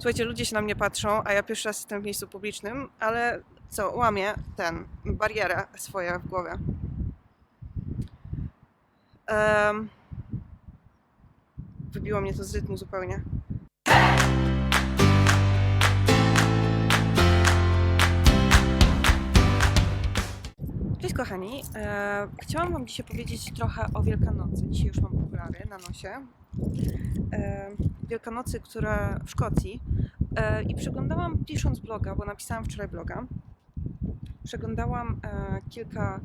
Słuchajcie, ludzie się na mnie patrzą, a ja pierwszy raz jestem w miejscu publicznym, ale co, łamię ten, barierę swoją w głowie. Em, wybiło mnie to z rytmu zupełnie. Cześć kochani, e, chciałam wam dzisiaj powiedzieć trochę o Wielkanocy. Dzisiaj już mam okulary na nosie. E, Wielkanocy, które w Szkocji. E, I przeglądałam, pisząc bloga, bo napisałam wczoraj bloga, przeglądałam e, kilka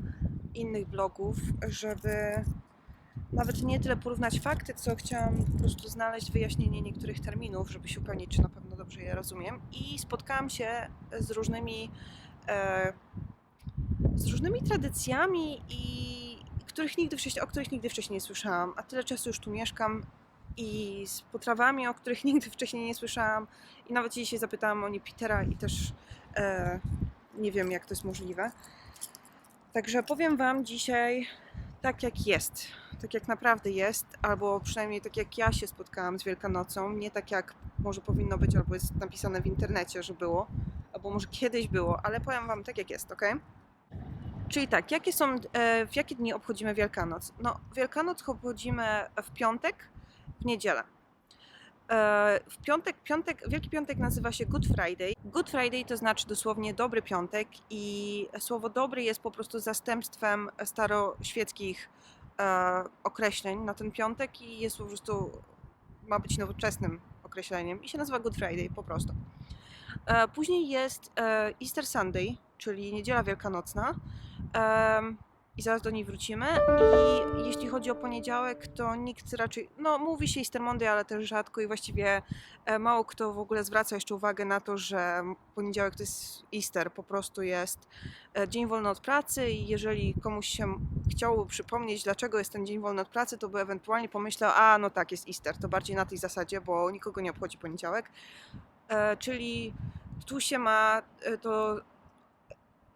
innych blogów, żeby nawet nie tyle porównać fakty, co chciałam po prostu znaleźć wyjaśnienie niektórych terminów, żeby się upewnić, czy na pewno dobrze je rozumiem. I spotkałam się z różnymi, e, z różnymi tradycjami, i których nigdy wcześniej, o których nigdy wcześniej nie słyszałam. A tyle czasu już tu mieszkam i z potrawami, o których nigdy wcześniej nie słyszałam. I nawet dzisiaj zapytałam o nie Petera i też e, nie wiem, jak to jest możliwe. Także powiem Wam dzisiaj tak, jak jest. Tak, jak naprawdę jest, albo przynajmniej tak, jak ja się spotkałam z Wielkanocą. Nie tak, jak może powinno być, albo jest napisane w internecie, że było, albo może kiedyś było, ale powiem Wam tak, jak jest, ok? Czyli tak, jakie są, e, w jakie dni obchodzimy Wielkanoc? No, Wielkanoc obchodzimy w piątek, w niedzielę. E, W piątek, piątek, Wielki Piątek nazywa się Good Friday. Good Friday to znaczy dosłownie dobry piątek i słowo dobry jest po prostu zastępstwem staroświeckich e, określeń na ten piątek i jest po prostu, ma być nowoczesnym określeniem i się nazywa Good Friday po prostu. E, Później jest e, Easter Sunday, czyli Niedziela Wielkanocna. I zaraz do niej wrócimy. I jeśli chodzi o poniedziałek, to nikt raczej. No, mówi się Easter Monday, ale też rzadko i właściwie e, mało kto w ogóle zwraca jeszcze uwagę na to, że poniedziałek to jest Easter, po prostu jest dzień wolny od pracy i jeżeli komuś się chciałoby przypomnieć, dlaczego jest ten dzień wolny od pracy, to by ewentualnie pomyślał, a no tak, jest Easter, to bardziej na tej zasadzie, bo nikogo nie obchodzi poniedziałek. E, czyli tu się ma, e, to,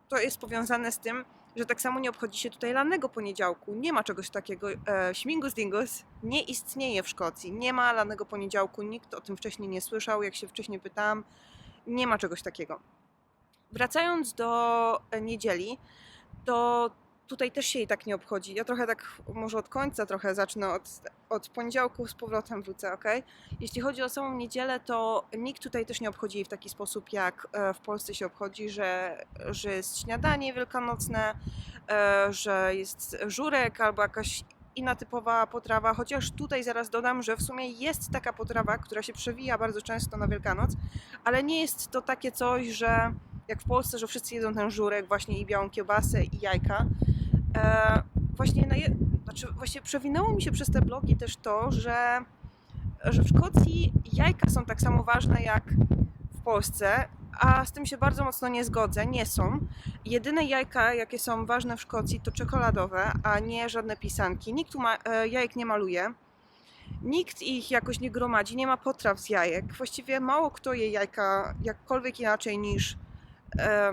to jest powiązane z tym, że tak samo nie obchodzi się tutaj lanego poniedziałku. Nie ma czegoś takiego. E, śmigus dingus nie istnieje w Szkocji. Nie ma lanego poniedziałku. Nikt o tym wcześniej nie słyszał. Jak się wcześniej pytałam, nie ma czegoś takiego. Wracając do e, niedzieli, to tutaj też się jej tak nie obchodzi. Ja trochę tak, może od końca trochę zacznę, od, od poniedziałku z powrotem wrócę, ok? Jeśli chodzi o samą niedzielę, to nikt tutaj też nie obchodzi jej w taki sposób, jak e, w Polsce się obchodzi, że, że jest śniadanie wielkanocne, e, że jest żurek albo jakaś inna typowa potrawa, chociaż tutaj zaraz dodam, że w sumie jest taka potrawa, która się przewija bardzo często na Wielkanoc, ale nie jest to takie coś, że jak w Polsce, że wszyscy jedzą ten żurek właśnie i białą kiełbasę i jajka. E, właśnie, znaczy właśnie przewinęło mi się przez te blogi też to, że, że w Szkocji jajka są tak samo ważne jak w Polsce, a z tym się bardzo mocno nie zgodzę, nie są. Jedyne jajka, jakie są ważne w Szkocji, to czekoladowe, a nie żadne pisanki. Nikt tu ma, e, jajek nie maluje. Nikt ich jakoś nie gromadzi, nie ma potraw z jajek. Właściwie mało kto je jajka jakkolwiek inaczej niż e,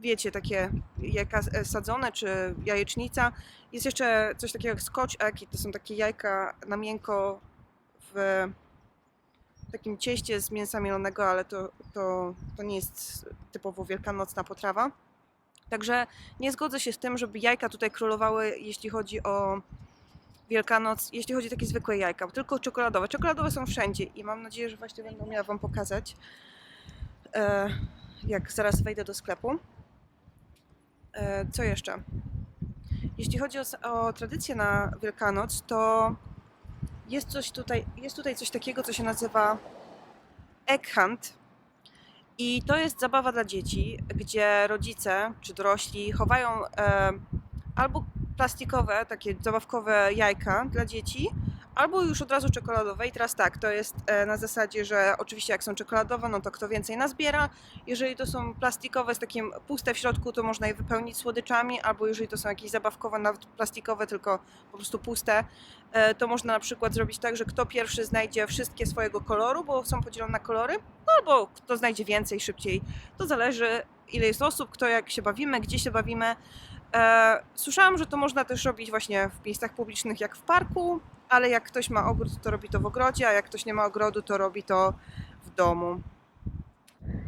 wiecie, takie jajka e, sadzone czy jajecznica. Jest jeszcze coś takiego jak scotch egg i to są takie jajka na miękko w takim cieście z mięsa mielonego, ale to, to, to nie jest typowo wielkanocna potrawa. Także nie zgodzę się z tym, żeby jajka tutaj królowały, jeśli chodzi o Wielkanoc, jeśli chodzi o takie zwykłe jajka, tylko czekoladowe. Czekoladowe są wszędzie i mam nadzieję, że właśnie będę miała Wam pokazać, e, jak zaraz wejdę do sklepu. E, co jeszcze? Jeśli chodzi o, o tradycję na Wielkanoc, to jest coś tutaj, jest tutaj coś takiego, co się nazywa egg hunt. I to jest zabawa dla dzieci, gdzie rodzice czy dorośli chowają e, albo plastikowe, takie zabawkowe jajka dla dzieci, albo już od razu czekoladowe. I teraz tak, to jest e, na zasadzie, że oczywiście jak są czekoladowe, no to kto więcej nazbiera. Jeżeli to są plastikowe z takim puste w środku, to można je wypełnić słodyczami, albo jeżeli to są jakieś zabawkowe, nawet plastikowe, tylko po prostu puste, e, to można na przykład zrobić tak, że kto pierwszy znajdzie wszystkie swojego koloru, bo są podzielone na kolory, no albo kto znajdzie więcej szybciej. To zależy, ile jest osób, kto jak się bawimy, gdzie się bawimy. E, słyszałam, że to można też robić właśnie w miejscach publicznych, jak w parku, ale jak ktoś ma ogród, to robi to w ogrodzie, a jak ktoś nie ma ogrodu, to robi to w domu.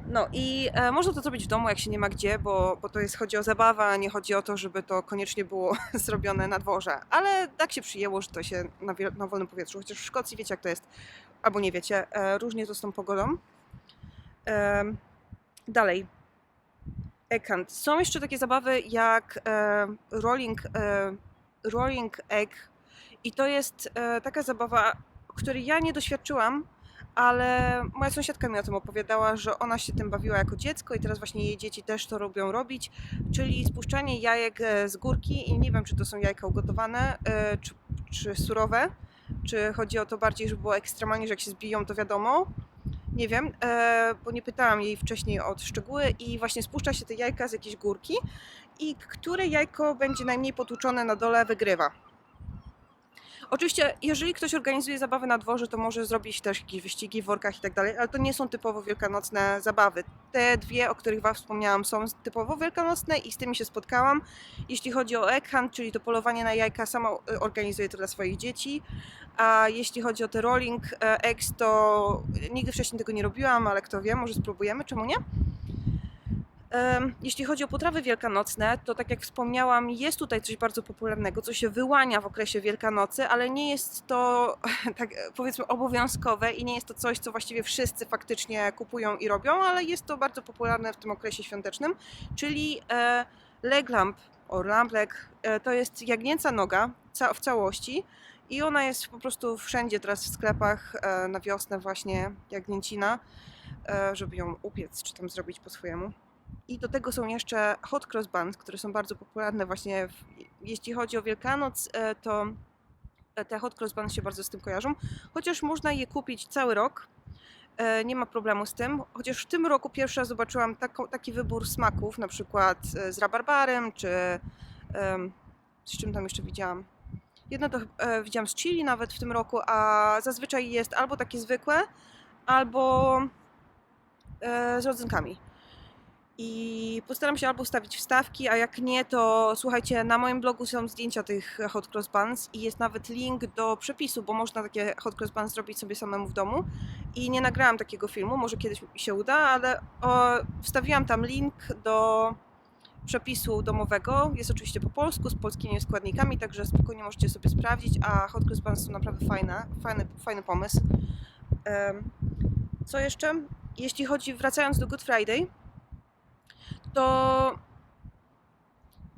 No i e, można to zrobić w domu, jak się nie ma gdzie, bo, bo to jest, chodzi o zabawę, a nie chodzi o to, żeby to koniecznie było zrobione na dworze. Ale tak się przyjęło, że to się na, na wolnym powietrzu. Chociaż w Szkocji wiecie, jak to jest, albo nie wiecie, e, różnie to z tą pogodą. Em, dalej. Ekant. Są jeszcze takie zabawy jak e, rolling, e, rolling egg i to jest e, taka zabawa, której ja nie doświadczyłam, ale moja sąsiadka mi o tym opowiadała, że ona się tym bawiła jako dziecko i teraz właśnie jej dzieci też to lubią robić, czyli spuszczanie jajek e, z górki i nie wiem, czy to są jajka ugotowane, e, czy, czy surowe, czy chodzi o to bardziej, żeby było ekstremalnie, że jak się zbiją, to wiadomo. Nie wiem, bo nie pytałam jej wcześniej o szczegóły i właśnie spuszcza się te jajka z jakiejś górki i które jajko będzie najmniej potłuczone na dole wygrywa. Oczywiście, jeżeli ktoś organizuje zabawy na dworze, to może zrobić też jakieś wyścigi w workach i tak dalej, ale to nie są typowo wielkanocne zabawy. Te dwie, o których Wam wspomniałam, są typowo wielkanocne i z tymi się spotkałam. Jeśli chodzi o egg hunt, czyli to polowanie na jajka, sama y, organizuję to dla swoich dzieci. A jeśli chodzi o te rolling e, eggs, to nigdy wcześniej tego nie robiłam, ale kto wie, może spróbujemy, czemu nie? Jeśli chodzi o potrawy wielkanocne, to tak jak wspomniałam, jest tutaj coś bardzo popularnego, co się wyłania w okresie Wielkanocy, ale nie jest to tak powiedzmy obowiązkowe i nie jest to coś, co właściwie wszyscy faktycznie kupują i robią, ale jest to bardzo popularne w tym okresie świątecznym, czyli e, leg lamp, or lamp leg, e, to jest jagnięca noga w całości i ona jest po prostu wszędzie teraz w sklepach e, na wiosnę właśnie jagnięcina, żeby ją upiec czy tam zrobić po swojemu. I do tego są jeszcze hot cross buns, które są bardzo popularne właśnie, w, jeśli chodzi o Wielkanoc, e, to e, te hot cross buns się bardzo z tym kojarzą, chociaż można je kupić cały rok, e, nie ma problemu z tym, chociaż w tym roku pierwszy raz zobaczyłam taki wybór smaków, na przykład z rabarbarem, czy z czym tam jeszcze widziałam. Jedno to widziałam z chili nawet w tym roku, a zazwyczaj jest albo takie zwykłe, albo z rodzynkami. I postaram się albo ustawić wstawki, a jak nie, to słuchajcie, na moim blogu są zdjęcia tych hot cross buns i jest nawet link do przepisu, bo można takie hot cross buns zrobić sobie samemu w domu. I nie nagrałam takiego filmu, może kiedyś mi się uda, ale o, wstawiłam tam link do przepisu domowego. Jest oczywiście po polsku, z polskimi składnikami, także spokojnie możecie sobie sprawdzić, a hot cross buns są naprawdę fajne, fajny, fajny pomysł. Co jeszcze? Jeśli chodzi, wracając do Good Friday, to,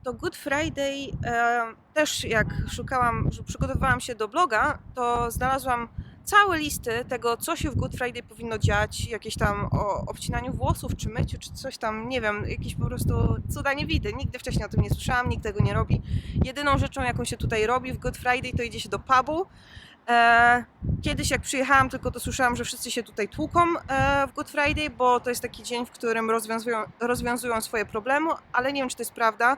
to Good Friday e, też jak szukałam, że przygotowywałam się do bloga, to znalazłam całe listy tego, co się w Good Friday powinno dziać, jakieś tam o obcinaniu włosów, czy myciu, czy coś tam, nie wiem, jakieś po prostu cuda nie widzę. Nigdy wcześniej o tym nie słyszałam, nikt tego nie robi. Jedyną rzeczą, jaką się tutaj robi w Good Friday, to idzie się do pubu. E, Kiedyś jak przyjechałam, tylko to słyszałam, że wszyscy się tutaj tłuką e, w Good Friday, bo to jest taki dzień, w którym rozwiązują, rozwiązują swoje problemy, ale nie wiem, czy to jest prawda,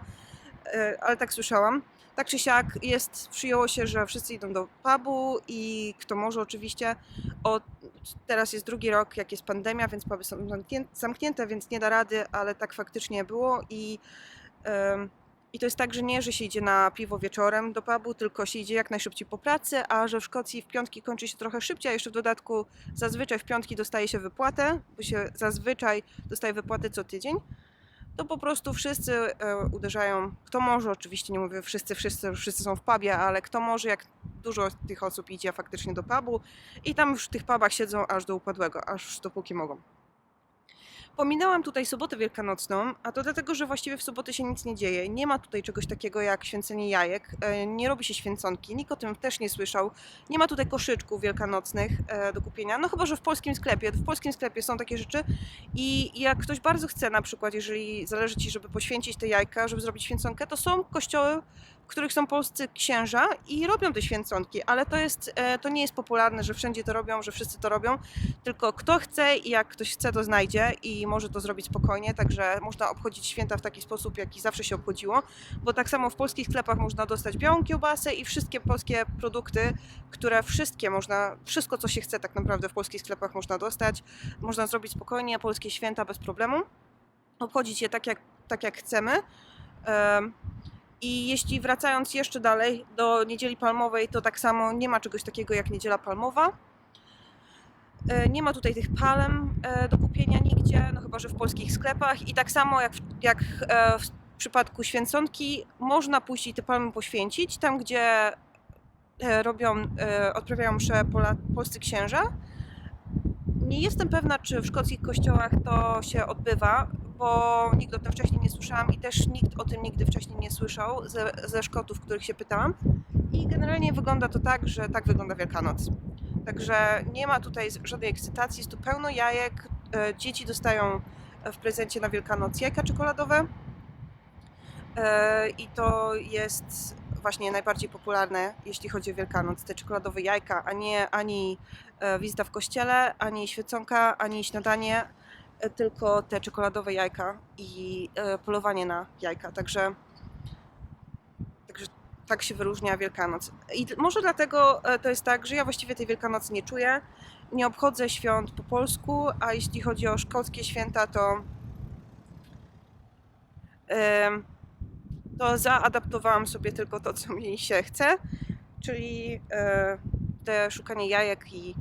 e, ale tak słyszałam. Tak czy siak jest, przyjęło się, że wszyscy idą do pubu i kto może oczywiście, teraz jest drugi rok, jak jest pandemia, więc puby są zamknię- zamknięte, więc nie da rady, ale tak faktycznie było i i to jest tak, że nie, że się idzie na piwo wieczorem do pubu, tylko się idzie jak najszybciej po pracy, a że w Szkocji w piątki kończy się trochę szybciej, a jeszcze w dodatku zazwyczaj w piątki dostaje się wypłatę, bo się zazwyczaj dostaje wypłatę co tydzień, to po prostu wszyscy e, uderzają, kto może, oczywiście nie mówię wszyscy, wszyscy, wszyscy są w pubie, ale kto może, jak dużo tych osób idzie faktycznie do pubu i tam w tych pubach siedzą aż do upadłego, aż dopóki mogą. Pominęłam tutaj sobotę wielkanocną, a to dlatego, że właściwie w sobotę się nic nie dzieje. Nie ma tutaj czegoś takiego jak święcenie jajek, e, nie robi się święconki, nikt o tym też nie słyszał. Nie ma tutaj koszyczków wielkanocnych e, do kupienia, no chyba, że w polskim sklepie. W polskim sklepie są takie rzeczy i jak ktoś bardzo chce na przykład, jeżeli zależy Ci, żeby poświęcić te jajka, żeby zrobić święconkę, to są kościoły, w których są polscy księża i robią te święconki, ale to, jest, e, to nie jest popularne, że wszędzie to robią, że wszyscy to robią, tylko kto chce i jak ktoś chce, to znajdzie i może to zrobić spokojnie, także można obchodzić święta w taki sposób, jaki zawsze się obchodziło, bo tak samo w polskich sklepach można dostać białą kiełbasę i wszystkie polskie produkty, które wszystkie można, wszystko co się chce tak naprawdę w polskich sklepach można dostać, można zrobić spokojnie polskie święta bez problemu, obchodzić je tak jak, tak jak chcemy. Em, I jeśli wracając jeszcze dalej do Niedzieli Palmowej, to tak samo nie ma czegoś takiego jak Niedziela Palmowa. E, Nie ma tutaj tych palem e, do kupienia nigdzie, no chyba że w polskich sklepach. I tak samo jak w, jak e, w przypadku święconki, można pójść i te palmy poświęcić tam, gdzie robią, odprawiają msze pola, polscy księża. Nie jestem pewna, czy w szkockich kościołach to się odbywa, bo nigdy o tym wcześniej nie słyszałam i też nikt o tym nigdy wcześniej nie słyszał ze, ze Szkotów, których się pytałam. I generalnie wygląda to tak, że tak wygląda Wielkanoc. Także nie ma tutaj żadnej ekscytacji, jest tu pełno jajek. E, Dzieci dostają w prezencie na Wielkanoc jajka czekoladowe. E, I to jest właśnie najbardziej popularne, jeśli chodzi o Wielkanoc. Te czekoladowe jajka, a nie ani e, wizyta w kościele, ani świeconka, ani śniadanie, e, tylko te czekoladowe jajka i e, polowanie na jajka. Także, także tak się wyróżnia Wielkanoc. I może dlatego e, to jest tak, że ja właściwie tej Wielkanocy nie czuję. Nie obchodzę świąt po polsku, a jeśli chodzi o szkockie święta, to to zaadaptowałam sobie tylko to, co mi się chce, czyli e, te szukanie jajek i,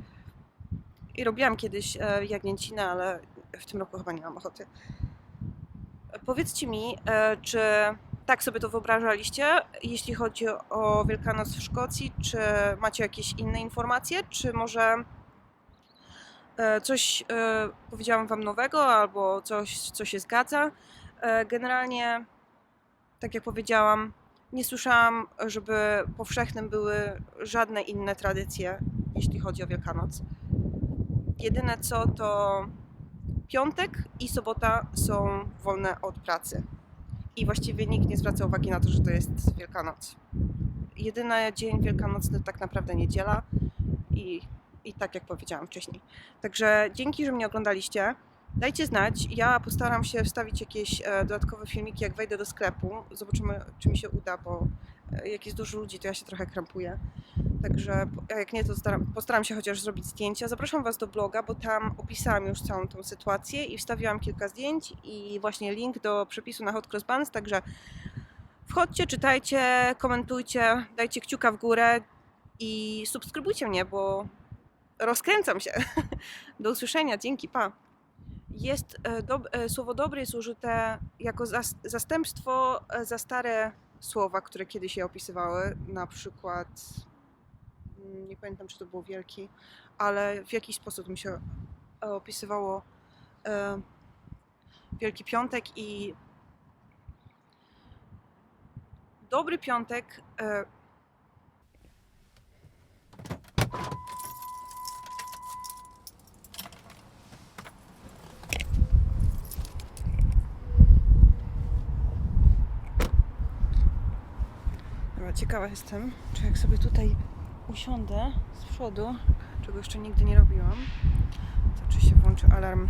i robiłam kiedyś e, jagnięcinę, ale w tym roku chyba nie mam ochoty. Powiedzcie mi, e, czy tak sobie to wyobrażaliście, jeśli chodzi o Wielkanoc w Szkocji, czy macie jakieś inne informacje, czy może e, coś e, powiedziałam wam nowego, albo coś, co się zgadza. Generalnie tak jak powiedziałam, nie słyszałam, żeby powszechnym były żadne inne tradycje, jeśli chodzi o Wielkanoc. Jedyne co to piątek i sobota są wolne od pracy. I właściwie nikt nie zwraca uwagi na to, że to jest Wielkanoc. Jedyny dzień wielkanocny tak naprawdę niedziela i, i tak jak powiedziałam wcześniej. Także dzięki, że mnie oglądaliście. Dajcie znać. Ja postaram się wstawić jakieś e, dodatkowe filmiki, jak wejdę do sklepu. Zobaczymy, czy mi się uda, bo jak jest dużo ludzi, to ja się trochę krępuję. Także jak nie, to staram, postaram się chociaż zrobić zdjęcia. Zapraszam Was do bloga, bo tam opisałam już całą tą sytuację i wstawiłam kilka zdjęć i właśnie link do przepisu na Hot Cross Buns. Także wchodźcie, czytajcie, komentujcie, dajcie kciuka w górę i subskrybujcie mnie, bo rozkręcam się. Do usłyszenia, dzięki, pa. Jest e, dob- e, słowo dobre jest użyte jako zas- zastępstwo e, za stare słowa, które kiedyś się opisywały, na przykład mm, nie pamiętam czy to było wielki, ale w jakiś sposób mi się opisywało e, Wielki Piątek i Dobry Piątek e, ciekawa jestem, czy jak sobie tutaj usiądę z przodu, czego jeszcze nigdy nie robiłam, to czy się włączy alarm